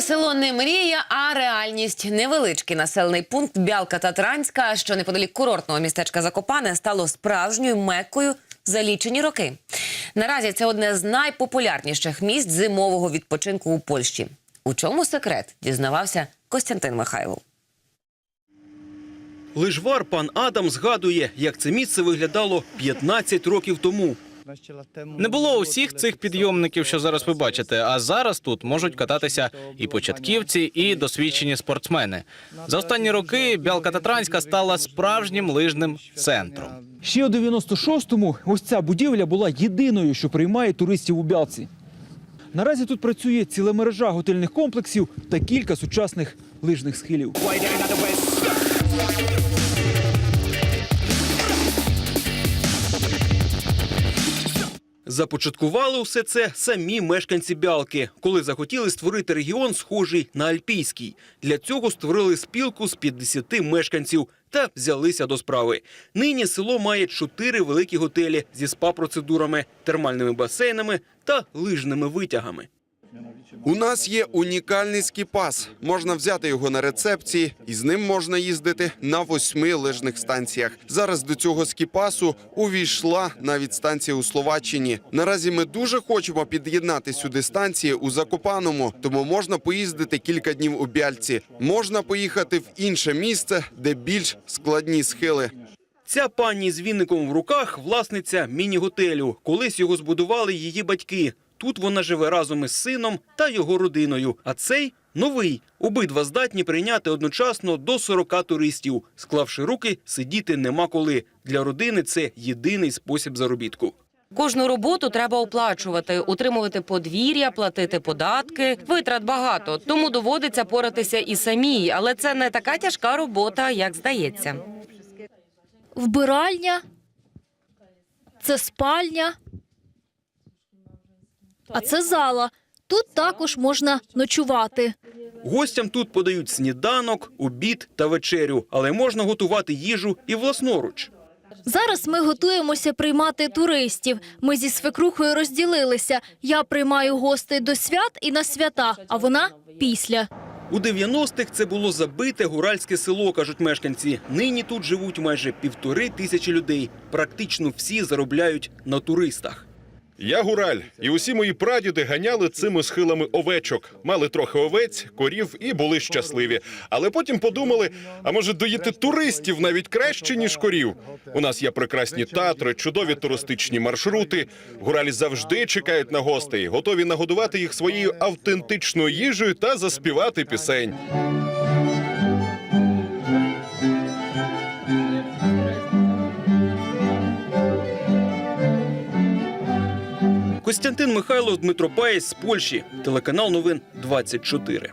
Село не мрія, а реальність. Невеличкий населений пункт Бялка Татранська, що неподалік курортного містечка Закопане, стало справжньою меккою за лічені роки. Наразі це одне з найпопулярніших місць зимового відпочинку у Польщі. У чому секрет? Дізнавався Костянтин Михайлов. Лижвар пан Адам згадує, як це місце виглядало 15 років тому. Не було усіх цих підйомників, що зараз ви бачите. А зараз тут можуть кататися і початківці, і досвідчені спортсмени. За останні роки Бялка Татранська стала справжнім лижним центром. Ще у 96-му ось ця будівля була єдиною, що приймає туристів у Бялці. Наразі тут працює ціла мережа готельних комплексів та кілька сучасних лижних схилів. Започаткували усе це самі мешканці Бялки, коли захотіли створити регіон, схожий на Альпійський. Для цього створили спілку з 50 мешканців та взялися до справи. Нині село має чотири великі готелі зі спа-процедурами, термальними басейнами та лижними витягами. У нас є унікальний скіпас. Можна взяти його на рецепції, і з ним можна їздити на восьми лижних станціях. Зараз до цього скіпасу увійшла навіть станція у Словаччині. Наразі ми дуже хочемо під'єднати сюди станції у Закопаному, тому можна поїздити кілька днів у Бяльці. Можна поїхати в інше місце, де більш складні схили. Ця пані з вінником в руках власниця міні-готелю. Колись його збудували її батьки. Тут вона живе разом із сином та його родиною. А цей новий. Обидва здатні прийняти одночасно до 40 туристів. Склавши руки, сидіти нема коли. Для родини це єдиний спосіб заробітку. Кожну роботу треба оплачувати, утримувати подвір'я, платити податки. Витрат багато, тому доводиться поратися і самій, але це не така тяжка робота, як здається. вбиральня, це спальня, а це зала. Тут також можна ночувати. Гостям тут подають сніданок, обід та вечерю, але можна готувати їжу і власноруч. Зараз ми готуємося приймати туристів. Ми зі свекрухою розділилися. Я приймаю гостей до свят і на свята, а вона після. У 90-х це було забите гуральське село, кажуть мешканці. Нині тут живуть майже півтори тисячі людей. Практично всі заробляють на туристах. Я гураль, і усі мої прадіди ганяли цими схилами овечок. Мали трохи овець, корів і були щасливі. Але потім подумали: а може доїти туристів навіть краще ніж корів. У нас є прекрасні татри, чудові туристичні маршрути. Гуралі завжди чекають на гостей, готові нагодувати їх своєю автентичною їжею та заспівати пісень. Костянтин Михайлов, Дмитро Паєс з Польщі. Телеканал новин 24.